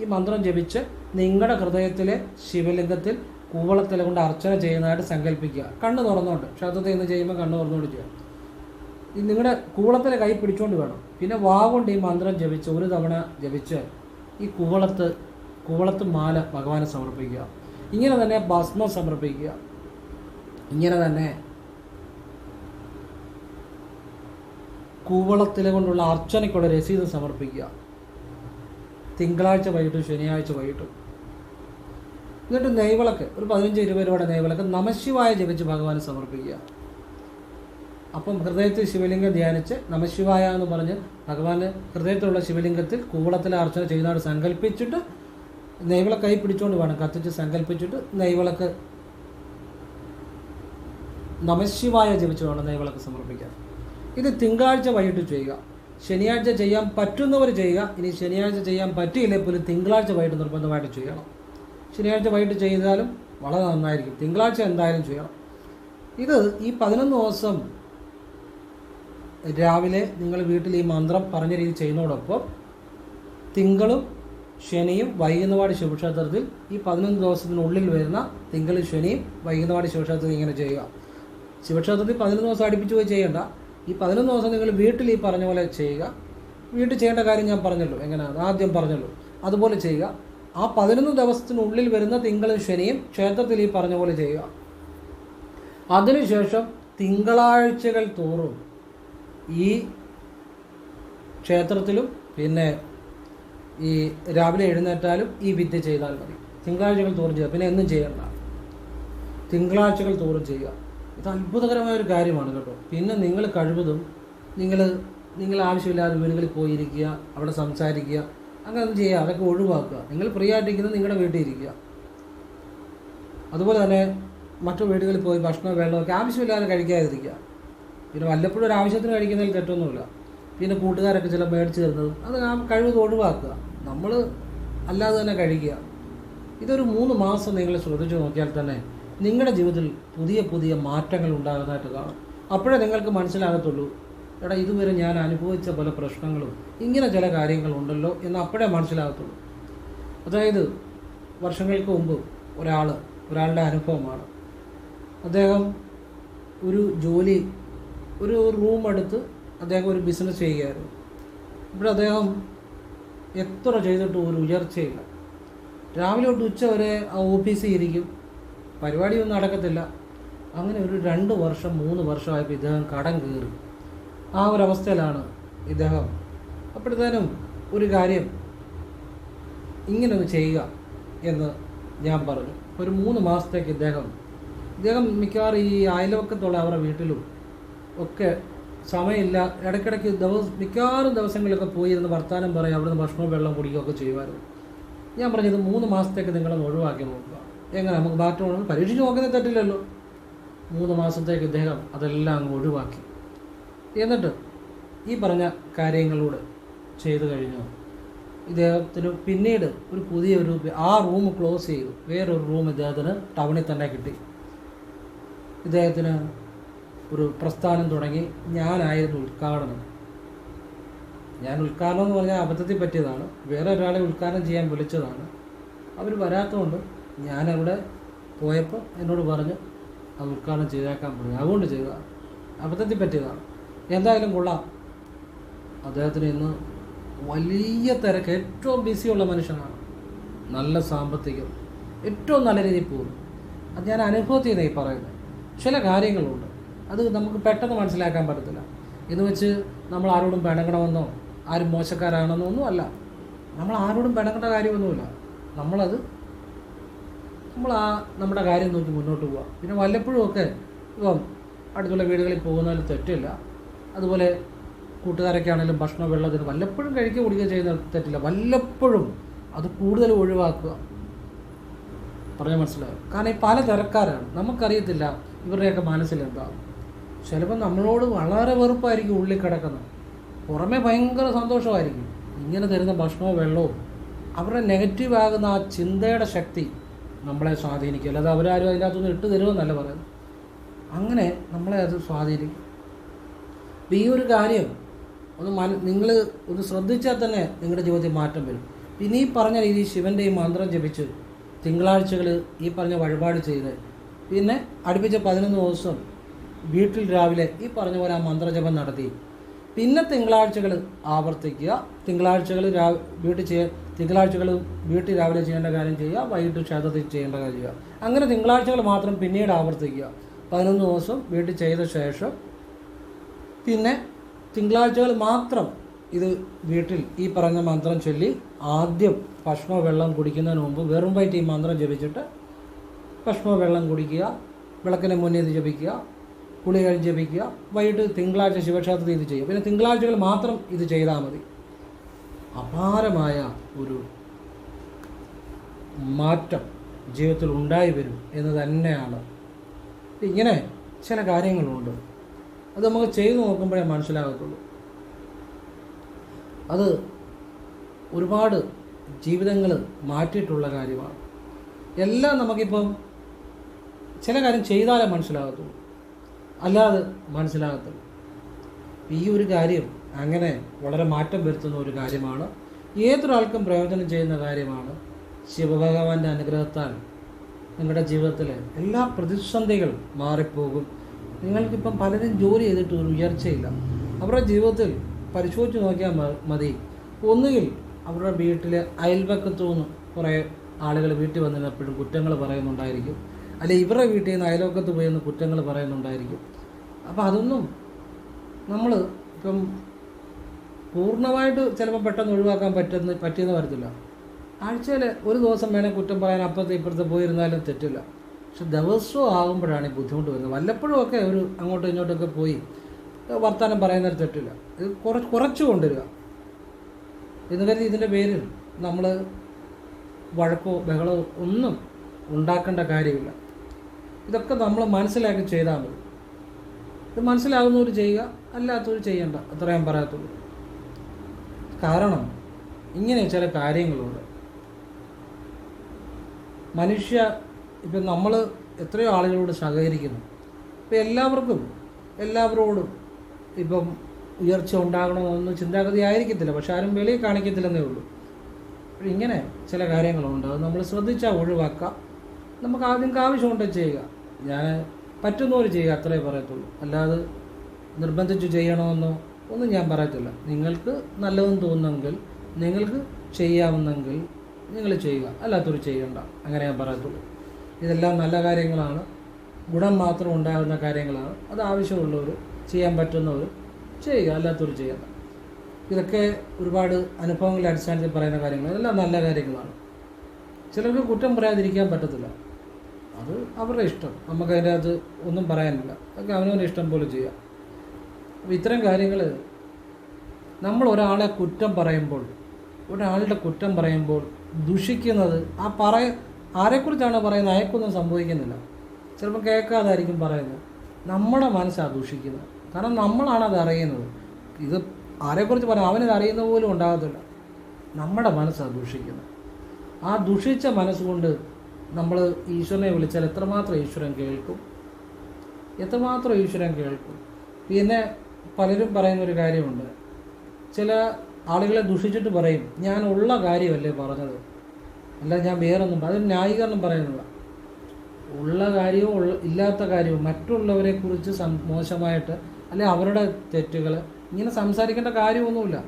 A: ഈ മന്ത്രം ജപിച്ച് നിങ്ങളുടെ ഹൃദയത്തിലെ ശിവലിംഗത്തിൽ കൂവളത്തില കൊണ്ട് അർച്ചന ചെയ്യുന്നതായിട്ട് സങ്കല്പിക്കുക. കണ്ണ് തുറന്നുകൊണ്ട് ക്ഷേത്രത്തിൽ നിന്ന് ചെയ്യുമ്പോൾ കണ്ണ് തുറന്നുകൊണ്ട് ചെയ്യുക നിങ്ങളുടെ കൂവളത്തിലെ കൈ പിടിച്ചുകൊണ്ട് വേണം. പിന്നെ വാ കൊണ്ട് ഈ മന്ത്രം ജപിച്ച് ഒരു തവണ ജപിച്ച് ഈ കൂവളത്ത് കൂവളത്ത് മാല ഭഗവാനെ സമർപ്പിക്കുക. ഇങ്ങനെ തന്നെ ഭസ്മം സമർപ്പിക്കുക. ഇങ്ങനെ തന്നെ കൂവളത്തിലെ കൊണ്ടുള്ള അർച്ചനയ്ക്കുള്ള രസീത് സമർപ്പിക്കുക. തിങ്കളാഴ്ച വൈകിട്ടും ശനിയാഴ്ച വൈകിട്ടും. എന്നിട്ട് നെയ്വിളക്ക് ഒരു പതിനഞ്ച് ഇരുപത് രൂപയുടെ നെയ്വിളക്ക് നമശിവായ ജപിച്ച് ഭഗവാന് സമർപ്പിക്കുക. അപ്പം ഹൃദയത്തിൽ ശിവലിംഗം ധ്യാനിച്ച് നമശിവായ എന്ന് പറഞ്ഞ് ഭഗവാന് ഹൃദയത്തിലുള്ള ശിവലിംഗത്തിൽ കൂവളത്തിൽ അർച്ചന ചെയ്യുന്നതോട് സങ്കല്പിച്ചിട്ട് നെയ്വിളക്ക് കൈ പിടിച്ചുകൊണ്ട് വേണം കത്തിച്ച് സങ്കല്പിച്ചിട്ട് നെയ്വിളക്ക് നമശിവായ ജപിച്ച് വേണം നെയ്വിളക്ക് സമർപ്പിക്കാൻ. ഇത് തിങ്കളാഴ്ച വൈകിട്ട് ചെയ്യുക. ശനിയാഴ്ച ചെയ്യാൻ പറ്റുന്നവർ ചെയ്യുക. ഇനി ശനിയാഴ്ച ചെയ്യാൻ പറ്റിയില്ലെങ്കിൽ പോലും തിങ്കളാഴ്ച വൈകിട്ട് നിർബന്ധമായിട്ട് ചെയ്യണം. ശനിയാഴ്ച വൈകിട്ട് ചെയ്താലും വളരെ നന്നായിരിക്കും. തിങ്കളാഴ്ച എന്തായാലും ചെയ്യണം. ഇത് ഈ പതിനൊന്ന് ദിവസം രാവിലെ നിങ്ങൾ വീട്ടിൽ ഈ മന്ത്രം പറഞ്ഞ രീതി ചെയ്യുന്നതോടൊപ്പം തിങ്കളും ശനിയും വൈകുന്നവാടി ശിവക്ഷേത്രത്തിൽ ഈ പതിനൊന്ന് ദിവസത്തിനുള്ളിൽ വരുന്ന തിങ്കളും ശനിയും വൈകുന്നവാടി ശിവക്ഷേത്രത്തിൽ ഇങ്ങനെ ചെയ്യുക. ശിവക്ഷേത്രത്തിൽ പതിനൊന്ന് ദിവസം അടുപ്പിച്ച് പോയി ചെയ്യേണ്ട. ഈ പതിനൊന്ന് ദിവസം നിങ്ങൾ വീട്ടിൽ ഈ പറഞ്ഞ പോലെ ചെയ്യുക. വീട്ടിൽ ചെയ്യേണ്ട കാര്യം ഞാൻ പറഞ്ഞല്ലോ. എങ്ങനെയാണ്? ആദ്യം പറഞ്ഞല്ലോ. അതുപോലെ ചെയ്യുക. ആ പതിനൊന്ന് ദിവസത്തിനുള്ളിൽ വരുന്ന തിങ്കളും ശനിയും ക്ഷേത്രത്തിൽ ഈ പറഞ്ഞ പോലെ ചെയ്യുക. അതിനുശേഷം തിങ്കളാഴ്ചകൾ തോറും ഈ ക്ഷേത്രത്തിലും പിന്നെ ഈ രാവിലെ എഴുന്നേറ്റാലും ഈ വിദ്യ ചെയ്താൽ മതി. തിങ്കളാഴ്ചകൾ തോറും ചെയ്യുക. പിന്നെ എന്നും ചെയ്യണ്ട. തിങ്കളാഴ്ചകൾ തോറും ചെയ്യുക. ഇത് അത്ഭുതകരമായ ഒരു കാര്യമാണ് കേട്ടോ. പിന്നെ നിങ്ങൾ കഴിവതും നിങ്ങൾ നിങ്ങൾ ആവശ്യമില്ലാതെ വീടുകളിൽ പോയിരിക്കുക അവിടെ സംസാരിക്കുക അങ്ങനെ ഒന്നും ചെയ്യുക അതൊക്കെ ഒഴിവാക്കുക. നിങ്ങൾ ഫ്രീ ആയിട്ടിരിക്കുന്നത് നിങ്ങളുടെ വീട്ടിൽ ഇരിക്കുക. അതുപോലെ തന്നെ മറ്റു വീടുകളിൽ പോയി ഭക്ഷണം വെള്ളമൊക്കെ ആവശ്യമില്ലാതെ കഴിക്കാതിരിക്കുക. പിന്നെ വല്ലപ്പോഴും ഒരു ആവശ്യത്തിന് കഴിക്കുന്നതിൽ തെറ്റൊന്നുമില്ല. പിന്നെ കൂട്ടുകാരൊക്കെ ചില മേടിച്ച് തരുന്നത് അത് ആ കഴിവ് ഒഴിവാക്കുക. നമ്മൾ അല്ലാതെ തന്നെ കഴിക്കുക. ഇതൊരു മൂന്ന് മാസം നിങ്ങൾ ശ്രദ്ധിച്ചു നോക്കിയാൽ തന്നെ നിങ്ങളുടെ ജീവിതത്തിൽ പുതിയ പുതിയ മാറ്റങ്ങൾ ഉണ്ടാകുന്നതായിട്ട് കാണാം. അപ്പോഴേ നിങ്ങൾക്ക് മനസ്സിലാകത്തുള്ളൂ എടാ ഇതുവരെ ഞാൻ അനുഭവിച്ച പല പ്രശ്നങ്ങളും ഇങ്ങനെ ചില കാര്യങ്ങളുണ്ടല്ലോ എന്ന് അപ്പോഴേ മനസ്സിലാകത്തുള്ളൂ. അതായത് വർഷങ്ങൾക്ക് മുമ്പ് ഒരാൾ ഒരാളുടെ അനുഭവമാണ്. അദ്ദേഹം ഒരു ജോലി ഒരു റൂം എടുത്ത് അദ്ദേഹം ഒരു ബിസിനസ് ചെയ്യുകയായിരുന്നു. ഇവിടെ അദ്ദേഹം എത്ര ചെയ്തിട്ടും ഒരു ഉയർച്ചയില്ല. രാവിലെ തൊട്ട് ഉച്ച വരെ ആ ഓഫീസിൽ ഇരിക്കും. പരിപാടിയൊന്നും നടക്കത്തില്ല. അങ്ങനെ ഒരു രണ്ട് വർഷം മൂന്ന് വർഷമായപ്പോൾ ഇദ്ദേഹം കടം കയറി. ആ ഒരു അവസ്ഥയിലാണ് ഇദ്ദേഹം. അപ്പോഴത്തേനും ഒരു കാര്യം ഇങ്ങനൊന്ന് ചെയ്യുക എന്ന് ഞാൻ പറഞ്ഞു. ഒരു മൂന്ന് മാസത്തേക്ക് ഇദ്ദേഹം ഇദ്ദേഹം മിക്കവാറും ഈ അയൽവക്കത്തുള്ള അവരുടെ വീട്ടിലും ഒക്കെ സമയമില്ല. ഇടയ്ക്കിടയ്ക്ക് ദിവസം മിക്കവാറും ദിവസങ്ങളിലൊക്കെ പോയി ഇരുന്ന് വർത്തമാനം പറയും അവിടുന്ന് ഭക്ഷണവും വെള്ളം കുടിക്കുകയൊക്കെ ചെയ്യുമായിരുന്നു. ഞാൻ പറഞ്ഞത് മൂന്ന് മാസത്തേക്ക് നിങ്ങളൊന്ന് ഒഴിവാക്കി നോക്കുക. എങ്ങനെ? നമുക്ക് ഉണ്ടെന്ന് പരീക്ഷിച്ച് നോക്കുന്നത് തെറ്റില്ലല്ലോ. മൂന്ന് മാസത്തേക്ക് ഇദ്ദേഹം അതെല്ലാം അങ്ങ് ഒഴിവാക്കി. എന്നിട്ട് ഈ പറഞ്ഞ കാര്യങ്ങളോട് ചെയ്തു കഴിഞ്ഞു. ഇദ്ദേഹത്തിന് പിന്നീട് ഒരു പുതിയ ഒരു ആ റൂം ക്ലോസ് ചെയ്തു. വേറൊരു റൂം ഇദ്ദേഹത്തിന് ടൗണിൽ തന്നെ കിട്ടി. ഇദ്ദേഹത്തിന് ഒരു പ്രസ്ഥാനം തുടങ്ങി. ഞാനായിരുന്നു ഉദ്ഘാടനം. ഞാൻ ഉദ്ഘാടനം എന്ന് പറഞ്ഞാൽ അബദ്ധത്തിൽ പറ്റിയതാണ്. വേറെ ഒരാളെ ഉദ്ഘാടനം ചെയ്യാൻ വിളിച്ചതാണ്. അവർ വരാത്തതുകൊണ്ട് ഞാനവിടെ പോയപ്പോൾ എന്നോട് പറഞ്ഞ് അത് ഉദ്ഘാടനം ചെയ്തേക്കാൻ പറഞ്ഞു. അതുകൊണ്ട് ചെയ്തതാണ്. അബദ്ധത്തിൽ പറ്റിയതാണ്. എന്തായാലും കൊള്ളാം. അദ്ദേഹത്തിന് ഇന്ന് വലിയ തിരക്ക്. ഏറ്റവും ബിസിയുള്ള മനുഷ്യനാണ്. നല്ല സാമ്പത്തികം. ഏറ്റവും നല്ല രീതിയിൽ പോകുന്നു. അത് ഞാൻ അനുഭവത്തിൽ നിന്നേ പറയുന്നത്. ചില കാര്യങ്ങളുണ്ട്. അത് നമുക്ക് പെട്ടെന്ന് മനസ്സിലാക്കാൻ പറ്റത്തില്ല. എന്ന് വെച്ച് നമ്മൾ ആരോടും പിണങ്ങണമെന്നോ ആരും മോശക്കാരാണെന്നോ ഒന്നും അല്ല നമ്മൾ ആരോടും പിണങ്ങേണ്ട കാര്യമൊന്നുമില്ല. നമ്മളത് നമ്മൾ ആ നമ്മുടെ കാര്യം നോക്കി മുന്നോട്ട് പോവുക പിന്നെ വല്ലപ്പോഴും ഒക്കെ ഇപ്പം അടുത്തുള്ള വീടുകളിൽ പോകുന്നതിൽ തെറ്റില്ല. അതുപോലെ കൂട്ടുകാരൊക്കെ ആണെങ്കിലും ഭക്ഷണം വെള്ളത്തിന് വല്ലപ്പോഴും കഴിക്കുക കുടിക്കുക ചെയ്യുന്ന തെറ്റില്ല. വല്ലപ്പോഴും അത് കൂടുതൽ ഒഴിവാക്കുക. പറഞ്ഞാൽ മനസ്സിലാവും കാരണം ഈ പല തിരക്കാരാണ്. നമുക്കറിയത്തില്ല ഇവരുടെയൊക്കെ മനസ്സിലെന്താ. ചിലപ്പോൾ നമ്മളോട് വളരെ വെറുപ്പായിരിക്കും ഉള്ളിൽ കിടക്കുന്നത്. പുറമെ ഭയങ്കര സന്തോഷമായിരിക്കും. ഇങ്ങനെ തരുന്ന ഭക്ഷണവും വെള്ളവും അവരുടെ നെഗറ്റീവ് ആകുന്ന ആ ചിന്തയുടെ ശക്തി നമ്മളെ സ്വാധീനിക്കും. അല്ലാതെ അവരാരും അതിനകത്തുനിന്ന് ഇട്ട് തരുമെന്നല്ല പറയുന്നത്. അങ്ങനെ നമ്മളെ അത് സ്വാധീനിക്കും. അപ്പം ഈ ഒരു കാര്യം ഒന്ന് മന നിങ്ങൾ ഒന്ന് ശ്രദ്ധിച്ചാൽ തന്നെ നിങ്ങളുടെ ജീവിതത്തിൽ മാറ്റം വരും. പിന്നെ ഈ പറഞ്ഞ രീതി ശിവന്റെ ഈ മന്ത്രം ജപിച്ച് തിങ്കളാഴ്ചകൾ ഈ പറഞ്ഞ വഴിപാട് ചെയ്ത് പിന്നെ അടുപ്പിച്ച പതിനൊന്ന് ദിവസം വീട്ടിൽ രാവിലെ ഈ പറഞ്ഞ പോലെ ആ മന്ത്രജപം നടത്തി. പിന്നെ തിങ്കളാഴ്ചകൾ ആവർത്തിക്കുക. തിങ്കളാഴ്ചകൾ രാ വീട്ടിൽ ചെയ്യ തിങ്കളാഴ്ചകൾ വീട്ടിൽ രാവിലെ ചെയ്യേണ്ട കാര്യം ചെയ്യുക വൈകിട്ട് ക്ഷേത്രത്തിൽ ചെയ്യേണ്ട കാര്യം ചെയ്യുക. അങ്ങനെ തിങ്കളാഴ്ചകൾ മാത്രം പിന്നീട് ആവർത്തിക്കുക. പതിനൊന്ന് ദിവസം വീട്ടിൽ ചെയ്ത ശേഷം പിന്നെ തിങ്കളാഴ്ചകൾ മാത്രം ഇത് വീട്ടിൽ ഈ പറഞ്ഞ മന്ത്രം ചൊല്ലി ആദ്യം ഭക്ഷണമോ വെള്ളം കുടിക്കുന്നതിന് മുമ്പ് വെറും വയറ്റ് ഈ മന്ത്രം ജപിച്ചിട്ട് ഭക്ഷണമോ വെള്ളം കുടിക്കുക വിളക്കിന് മുന്നേ ഇത് ജപിക്കുക കുളി കഴിഞ്ഞ് ജപിക്കുക വൈകിട്ട് തിങ്കളാഴ്ച ശിവക്ഷേത്രത്തിൽ ഇത് ചെയ്യുക. പിന്നെ തിങ്കളാഴ്ചകൾ മാത്രം ഇത് ചെയ്താൽ മതി. അപാരമായ ഒരു മാറ്റം ജീവിതത്തിൽ ഉണ്ടായി വരും എന്ന് തന്നെയാണ്. ഇങ്ങനെ ചില കാര്യങ്ങളുണ്ട്. അത് നമുക്ക് ചെയ്തു നോക്കുമ്പോഴേ മനസ്സിലാകത്തുള്ളൂ. അത് ഒരുപാട് ജീവിതങ്ങൾ മാറ്റിയിട്ടുള്ള കാര്യമാണ്. എല്ലാം നമുക്കിപ്പം ചില കാര്യം ചെയ്താലേ മനസ്സിലാകത്തുള്ളൂ. അല്ലാതെ മനസ്സിലാകത്തുള്ളൂ ഈ ഒരു കാര്യം അങ്ങനെ വളരെ മാറ്റം വരുത്തുന്ന ഒരു കാര്യമാണ്. ഏതൊരാൾക്കും പ്രയോജനം ചെയ്യുന്ന കാര്യമാണ് ശിവഭഗവാന്റെ അനുഗ്രഹത്താൽ നിങ്ങളുടെ ജീവിതത്തിലെ എല്ലാ പ്രതിസന്ധികളും മാറിപ്പോകും. നിങ്ങൾക്കിപ്പം പലരും ജോലി ചെയ്തിട്ട് ഒരു ഉയർച്ചയില്ല. അവരുടെ ജീവിതത്തിൽ പരിശോധിച്ച് നോക്കിയാൽ മതി. ഒന്നുകിൽ അവരുടെ വീട്ടിലെ അയൽപക്കത്തു നിന്ന് കുറേ ആളുകൾ വീട്ടിൽ വന്നിരുന്നപ്പോഴും കുറ്റങ്ങൾ പറയുന്നുണ്ടായിരിക്കും. അല്ലെ ഇവരുടെ വീട്ടിൽ നിന്ന് അയൽവക്കത്ത് പോയി നിന്ന് കുറ്റങ്ങൾ പറയുന്നുണ്ടായിരിക്കും. അപ്പോൾ അതൊന്നും നമ്മൾ ഇപ്പം പൂർണമായിട്ട് ചിലപ്പോൾ പെട്ടെന്ന് ഒഴിവാക്കാൻ പറ്റുന്ന പറ്റിയെന്ന് വരത്തില്ല. ആഴ്ചയിൽ ഒരു ദിവസം വേണേൽ കുറ്റം പറയാൻ അപ്പുറത്തെ ഇപ്പുറത്ത് പോയിരുന്നാലും തെറ്റില്ല. പക്ഷെ ദിവസവും ആകുമ്പോഴാണ് ഈ ബുദ്ധിമുട്ട് വരുന്നത്. വല്ലപ്പോഴും ഒക്കെ ഒരു അങ്ങോട്ടും ഇങ്ങോട്ടൊക്കെ പോയി വർത്തമാനം പറയുന്നതിൽ തെറ്റില്ല. ഇത് കുറച്ച് കുറച്ച് കൊണ്ടുവരിക. എന്ന് കരുതി ഇതിന്റെ പേരിൽ നമ്മൾ വഴക്കോ ബഹളമോ ഒന്നും ഉണ്ടാക്കേണ്ട കാര്യമില്ല. ഇതൊക്കെ നമ്മൾ മനസ്സിലാക്കി ചെയ്താൽ മതി. ഇത് മനസ്സിലാകുന്നവർ ചെയ്യുക അല്ലാത്തവർ ചെയ്യണ്ട. അത്ര ഞാൻ പറയത്തുള്ളൂ. കാരണം ഇങ്ങനെ ചില കാര്യങ്ങളുണ്ട്. മനുഷ്യ ഇപ്പം നമ്മൾ എത്രയോ ആളുകളോട് സഹകരിക്കുന്നു. ഇപ്പം എല്ലാവർക്കും എല്ലാവരോടും ഇപ്പം ഉയർച്ച ഉണ്ടാകണമെന്നൊന്നും ചിന്താഗതി ആയിരിക്കത്തില്ല. പക്ഷെ ആരും വെളിയിൽ കാണിക്കത്തില്ലെന്നേ ഉള്ളൂ. അപ്പോൾ ഇങ്ങനെ ചില കാര്യങ്ങളുണ്ട്. അത് നമ്മൾ ശ്രദ്ധിച്ചാൽ ഒഴിവാക്കാം. നമുക്ക് ആദ്യം ആവശ്യമുണ്ട് ചെയ്യുക. ഞാൻ പറ്റുന്നവർ ചെയ്യുക അത്രേ പറയത്തുള്ളൂ. അല്ലാതെ നിർബന്ധിച്ച് ചെയ്യണമെന്നോ ഒന്നും ഞാൻ പറയത്തില്ല. നിങ്ങൾക്ക് നല്ലതെന്ന് തോന്നുന്നെങ്കിൽ നിങ്ങൾക്ക് ചെയ്യാവുന്നെങ്കിൽ നിങ്ങൾ ചെയ്യുക. അല്ലാത്തവർ ചെയ്യണ്ട. അങ്ങനെ ഞാൻ പറയത്തുള്ളൂ. ഇതെല്ലാം നല്ല കാര്യങ്ങളാണ്. ഗുണം മാത്രം ഉണ്ടാകുന്ന കാര്യങ്ങളാണ്. അത് ആവശ്യമുള്ളവർ ചെയ്യാൻ പറ്റുന്നവർ ചെയ്യുക അല്ലാത്തവർ ചെയ്യണ്ട. ഇതൊക്കെ ഒരുപാട് അനുഭവങ്ങളുടെ അടിസ്ഥാനത്തിൽ പറയുന്ന കാര്യങ്ങൾ ഇതെല്ലാം നല്ല കാര്യങ്ങളാണ്. ചിലർക്ക് കുറ്റം പറയാതിരിക്കാൻ പറ്റത്തില്ല. അത് അവരുടെ ഇഷ്ടം. നമുക്ക് അതിന്റെ അത് ഒന്നും പറയാനില്ല. അതൊക്കെ അവനവന്റെ ഇഷ്ടം പോലെ ചെയ്യാം. അപ്പോൾ ഇത്തരം കാര്യങ്ങൾ നമ്മൾ ഒരാളെ കുറ്റം പറയുമ്പോൾ ഒരാളുടെ കുറ്റം പറയുമ്പോൾ ദുഷിക്കുന്നത് ആ പറയ ആരെക്കുറിച്ചാണ് പറയുന്നത്? അയക്കൊന്നും സംഭവിക്കുന്നില്ല. ചിലപ്പോൾ കേൾക്കാതായിരിക്കും പറയുന്നത്. നമ്മുടെ മനസ്സാണ് ദുഷിക്കുന്നത് കാരണം നമ്മളാണ് അത് അറിയുന്നത്. ഇത് ആരെക്കുറിച്ച് പറയാം? അവനത് അറിയുന്ന പോലും ഉണ്ടാകത്തില്ല. നമ്മുടെ മനസ്സാണ് ദുഷിക്കുന്നത് ആ ദുഷിച്ച മനസ്സുകൊണ്ട് നമ്മൾ ഈശ്വരനെ വിളിച്ചാൽ എത്രമാത്രം ഈശ്വരൻ കേൾക്കും? എത്രമാത്രം ഈശ്വരൻ കേൾക്കും? പിന്നെ പലരും പറയുന്ന ഒരു കാര്യമുണ്ട്. ചില ആളുകളെ ദുഷിച്ചിട്ട് പറയും ഞാൻ ഉള്ള കാര്യമല്ലേ പറഞ്ഞത്? അല്ല ഞാൻ വേറൊന്നും അതൊരു ന്യായീകരണം പറയാനുള്ള. ഉള്ള കാര്യവും ഉള്ള ഇല്ലാത്ത കാര്യവും മറ്റുള്ളവരെ കുറിച്ച് മോശമായിട്ട് അല്ലെ അവരുടെ തെറ്റുകൾ ഇങ്ങനെ സംസാരിക്കേണ്ട കാര്യമൊന്നുമില്ല.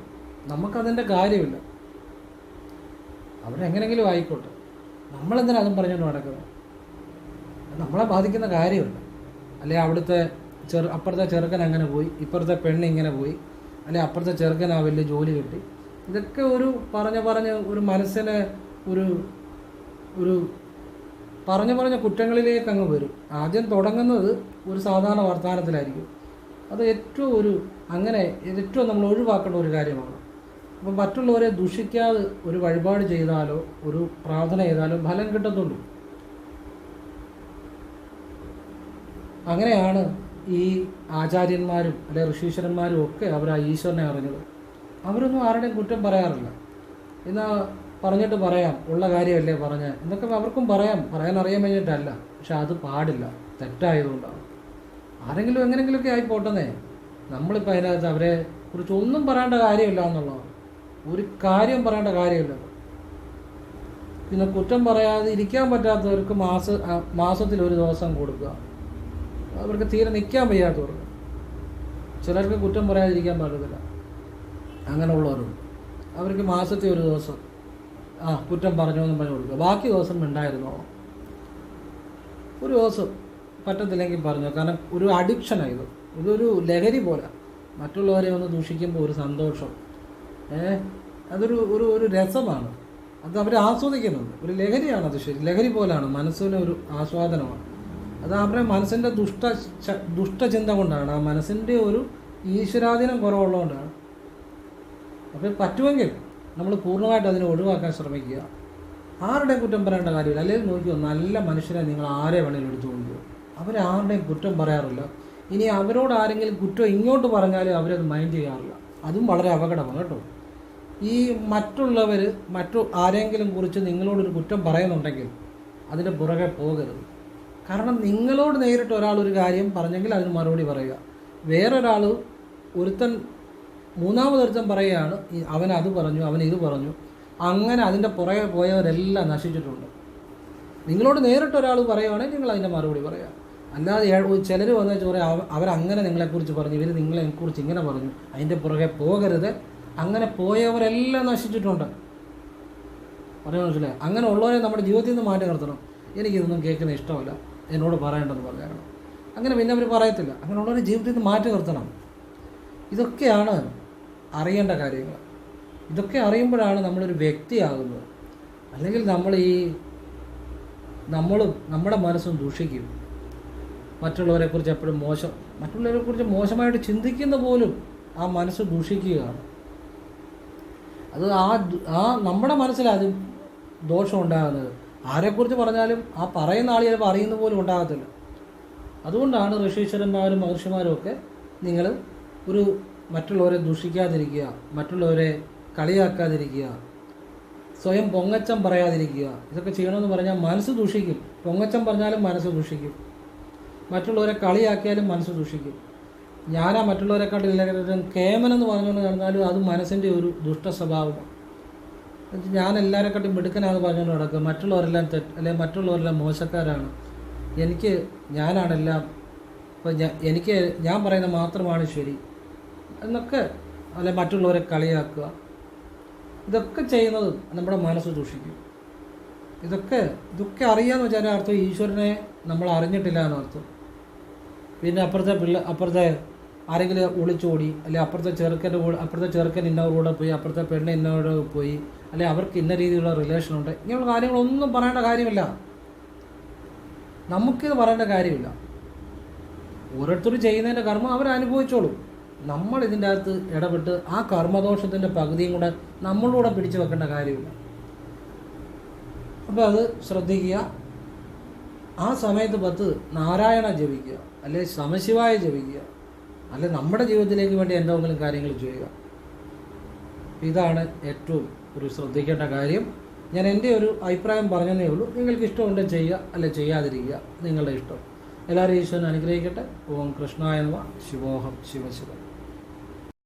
A: നമുക്കതിന്റെ കാര്യമില്ല. അവരെങ്ങനെങ്കിലും ആയിക്കോട്ടെ. നമ്മളെന്തിനാ അതും പറഞ്ഞുകൊണ്ട് നടക്കുന്നത്? നമ്മളെ ബാധിക്കുന്ന കാര്യമില്ല. അല്ലെ അവിടുത്തെ ചെറു അപ്പുറത്തെ ചെറുക്കൻ അങ്ങനെ പോയി ഇപ്പുറത്തെ പെണ്ണ് ഇങ്ങനെ പോയി അല്ലെ അപ്പുറത്തെ ചെറുക്കൻ ആ വലിയ ജോലി കിട്ടി. ഇതൊക്കെ ഒരു പറഞ്ഞ് പറഞ്ഞ് ഒരു മനസ്സിനെ ഒരു ഒരു പറഞ്ഞു പറഞ്ഞ കുറ്റങ്ങളിലേക്ക് അങ്ങ് വരും. ആദ്യം തുടങ്ങുന്നത് ഒരു സാധാരണ വർത്തമാനത്തിലായിരിക്കും അത് ഏറ്റവും ഒരു അങ്ങനെ ഏറ്റവും നമ്മൾ ഒഴിവാക്കേണ്ട ഒരു കാര്യമാണ്. അപ്പം മറ്റുള്ളവരെ ദുഷിക്കാതെ ഒരു വഴിപാട് ചെയ്താലോ ഒരു പ്രാർത്ഥന ചെയ്താലോ ഫലം കിട്ടത്തുള്ളൂ. അങ്ങനെയാണ് ഈ ആചാര്യന്മാരും അല്ലെ ഋഷീശ്വരന്മാരും ഒക്കെ അവർ ആ ഈശ്വരനെ അറിഞ്ഞത്. അവരൊന്നും ആരുടെയും കുറ്റം പറയാറില്ല. എന്നാ പറഞ്ഞിട്ട് പറയാം. ഉള്ള കാര്യമല്ലേ പറഞ്ഞ്. എന്നൊക്കെ അവർക്കും പറയാം. പറയാൻ അറിയാൻ വേണ്ടിയിട്ടല്ല. പക്ഷെ അത് പാടില്ല. തെറ്റായതുകൊണ്ടാണ്. ആരെങ്കിലും എങ്ങനെങ്കിലുമൊക്കെ ആയി പോട്ടെന്നേ. നമ്മളിപ്പോൾ അതിനകത്ത് അവരെ കുറിച്ച് ഒന്നും പറയേണ്ട കാര്യമില്ല എന്നുള്ളതാണ്. ഒരു കാര്യം പറയേണ്ട കാര്യമില്ല. പിന്നെ കുറ്റം പറയാതെ ഇരിക്കാൻ പറ്റാത്തവർക്ക് മാസ മാസത്തിൽ ഒരു ദിവസം കൊടുക്കുക. അവർക്ക് തീരെ നിൽക്കാൻ വയ്യാത്തവർക്ക് ചിലർക്ക് കുറ്റം പറയാതിരിക്കാൻ പറ്റത്തില്ല. അങ്ങനെയുള്ളവരുണ്ട്. അവർക്ക് മാസത്തിൽ ഒരു ദിവസം ആ കുറ്റം പറഞ്ഞു എന്ന് പറഞ്ഞു കൊടുക്കുക. ബാക്കി ദിവസം ഉണ്ടായിരുന്നോ ഒരു ദിവസം പറ്റത്തില്ലെങ്കിൽ പറഞ്ഞു. കാരണം ഒരു അഡിക്ഷനാണ് ഇത്. ഇതൊരു ലഹരി പോലെ. മറ്റുള്ളവരെ ഒന്ന് ദൂഷിക്കുമ്പോൾ ഒരു സന്തോഷം. ഏ? അതൊരു ഒരു ഒരു രസമാണ്. അത് അവർ ആസ്വദിക്കുന്നുണ്ട്. ഒരു ലഹരിയാണ് അത് ശരി. ലഹരി പോലെയാണ് മനസ്സിന് ഒരു ആസ്വാദനമാണ്. അത് അവരുടെ മനസ്സിന്റെ ദുഷ്ട ദുഷ്ടചിന്ത കൊണ്ടാണ്. ആ മനസ്സിന്റെ ഒരു ഈശ്വരാധീനം കുറവുള്ളതുകൊണ്ടാണ്. അപ്പോൾ പറ്റുമെങ്കിൽ നമ്മൾ പൂർണമായിട്ട് അതിനെ ഒഴിവാക്കാൻ ശ്രമിക്കുക. ആരുടെയും കുറ്റം പറയേണ്ട കാര്യമില്ല. അല്ലെങ്കിൽ നോക്കിയോ നല്ല മനുഷ്യരെ നിങ്ങൾ ആരെ വേണമെങ്കിലും എടുത്തുകൊണ്ട് അവരാരുടെയും കുറ്റം പറയാറില്ല. ഇനി അവരോട് ആരെങ്കിലും കുറ്റം ഇങ്ങോട്ട് പറഞ്ഞാലും അവരത് മൈൻഡ് ചെയ്യാറില്ല. അതും വളരെ അപകടമാണ് കേട്ടോ. ഈ മറ്റുള്ളവർ മറ്റു ആരെങ്കിലും കുറിച്ച് നിങ്ങളോടൊരു കുറ്റം പറയുന്നുണ്ടെങ്കിൽ അതിന്റെ പുറകെ പോകരുത്. കാരണം നിങ്ങളോട് നേരിട്ട് ഒരാൾ ഒരു കാര്യം പറഞ്ഞെങ്കിൽ അതിന് മറുപടി പറയുക. വേറൊരാൾ ഒരുത്തൻ മൂന്നാമതൊരുത്തൻ പറയുകയാണ് അവൻ അത് പറഞ്ഞു അവൻ ഇത് പറഞ്ഞു. അങ്ങനെ അതിന്റെ പുറകെ പോയവരെല്ലാം നശിച്ചിട്ടുണ്ട്. നിങ്ങളോട് നേരിട്ട് ഒരാൾ പറയുവാണെങ്കിൽ നിങ്ങൾ അതിന്റെ മറുപടി പറയാം അല്ലാതെ ചിലർ വന്നു വെച്ചാൽ പറയാം "അവ- അവരങ്ങനെ നിങ്ങളെക്കുറിച്ച് പറഞ്ഞു ഇവർ നിങ്ങളെക്കുറിച്ച് ഇങ്ങനെ പറഞ്ഞു. അതിന്റെ പുറകെ പോകരുത്. അങ്ങനെ പോയവരെല്ലാം നശിച്ചിട്ടുണ്ട്. പറയാൻ മനസ്സിലായി? അങ്ങനെ ഉള്ളവരെ നമ്മുടെ ജീവിതത്തിൽ നിന്ന് മാറ്റി നിർത്തണം. എനിക്കിതൊന്നും കേൾക്കുന്ന ഇഷ്ടമല്ല. എന്നോട് പറയേണ്ടെന്ന് പറഞ്ഞേക്കണം. അങ്ങനെ പിന്നെ അവർ പറയത്തില്ല. അങ്ങനെയുള്ളവരെ ജീവിതത്തിൽ നിന്ന് മാറ്റി നിർത്തണം. ഇതൊക്കെയാണ് അറിയേണ്ട കാര്യങ്ങൾ. ഇതൊക്കെ അറിയുമ്പോഴാണ് നമ്മളൊരു വ്യക്തിയാകുന്നത്. അല്ലെങ്കിൽ നമ്മൾ ഈ നമ്മളും നമ്മുടെ മനസ്സും ദൂഷിക്കും മറ്റുള്ളവരെക്കുറിച്ച് എപ്പോഴും മോശം മറ്റുള്ളവരെക്കുറിച്ച് മോശമായിട്ട് ചിന്തിക്കുന്ന പോലും ആ മനസ്സ് ദൂഷിക്കുകയാണ്. അത് ആ ആ നമ്മുടെ മനസ്സിലത് ദോഷം ഉണ്ടാകുന്നത്. ആരെക്കുറിച്ച് പറഞ്ഞാലും ആ പറയുന്ന ചിലപ്പോൾ അറിയുന്ന പോലും ഉണ്ടാകത്തില്ല. അതുകൊണ്ടാണ് ഋഷീശ്വരന്മാരും മഹർഷിമാരും ഒക്കെ നിങ്ങൾ ഒരു മറ്റുള്ളവരെ ദുഷിക്കാതിരിക്കുക മറ്റുള്ളവരെ കളിയാക്കാതിരിക്കുക സ്വയം പൊങ്ങച്ചം പറയാതിരിക്കുക. ഇതൊക്കെ ചെയ്യണമെന്ന് പറഞ്ഞാൽ മനസ്സ് ദൂഷിക്കും. പൊങ്ങച്ചം പറഞ്ഞാലും മനസ്സ് ദൂഷിക്കും. മറ്റുള്ളവരെ കളിയാക്കിയാലും മനസ്സ് ദൂഷിക്കും. ഞാനാ മറ്റുള്ളവരെക്കാട്ടിലും കേമനെന്ന് പറഞ്ഞുകൊണ്ട് നടന്നാലും അത് മനസ്സിന്റെ ഒരു ദുഷ്ട സ്വഭാവമാണ്. ഞാൻ എല്ലാവരെക്കാട്ടും മിടുക്കനാന്ന് പറഞ്ഞുകൊണ്ട് നടക്കുക. മറ്റുള്ളവരെല്ലാം തെറ്റ് അല്ലെങ്കിൽ മറ്റുള്ളവരെല്ലാം മോശക്കാരാണ്. എനിക്ക് ഞാനാണെല്ലാം ഇപ്പം എനിക്ക് ഞാൻ പറയുന്നത് മാത്രമാണ് ശരി. എന്നൊക്കെ അല്ലെ മറ്റുള്ളവരെ കളിയാക്കുക. ഇതൊക്കെ ചെയ്യുന്നത് നമ്മുടെ മനസ്സ് ദൂഷിക്കും ഇതൊക്കെ ഇതൊക്കെ അറിയാന്ന് വെച്ചാൽ അർത്ഥം ഈശ്വരനെ നമ്മൾ അറിഞ്ഞിട്ടില്ല എന്നർത്ഥം പിന്നെ അപ്പുറത്തെ പിള്ള അപ്പുറത്തെ ആരെങ്കിലും ഒളിച്ചോടി അല്ലെ അപ്പുറത്തെ ചെറുക്കന്റെ കൂടെ അപ്പുറത്തെ ചെറുക്കൻ ഇന്നവരുടെ പോയി അപ്പുറത്തെ പെണ്ണ് ഇന്നവരുടെ പോയി അല്ലെ അവർക്ക് ഇന്ന രീതിയിലുള്ള റിലേഷൻ ഉണ്ട് ഇങ്ങനെയുള്ള കാര്യങ്ങളൊന്നും പറയേണ്ട കാര്യമില്ല. നമുക്കിത് പറയേണ്ട കാര്യമില്ല. ഓരോരുത്തർ ചെയ്യുന്നതിന്റെ കർമ്മം അവരനുഭവിച്ചോളൂ. നമ്മൾ ഇതിന്റെ അകത്ത് ഇടപെട്ട് ആ കർമ്മദോഷത്തിന്റെ പകുതിയും കൂടെ നമ്മളിലൂടെ പിടിച്ചു വെക്കേണ്ട കാര്യമില്ല. അപ്പോൾ അത് ശ്രദ്ധിക്കുക. ആ സമയത്ത് പത്ത് നാരായണ ജപിക്കുക. അല്ലെ സമശിവായ ജപിക്കുക. അല്ലെ നമ്മുടെ ജീവിതത്തിലേക്ക് വേണ്ടി എന്തെങ്കിലും കാര്യങ്ങൾ ചെയ്യുക. ഇതാണ് ഏറ്റവും ഒരു ശ്രദ്ധിക്കേണ്ട കാര്യം. ഞാൻ എന്റെ ഒരു അഭിപ്രായം പറഞ്ഞതേ ഉള്ളൂ. നിങ്ങൾക്ക് ഇഷ്ടമുണ്ട് ചെയ്യുക അല്ലെ ചെയ്യാതിരിക്കുക. നിങ്ങളുടെ ഇഷ്ടം. എല്ലാവരും ഈശ്വരൻ അനുഗ്രഹിക്കട്ടെ. ഓം കൃഷ്ണായ ശിവോഹം. ശിവശിവ.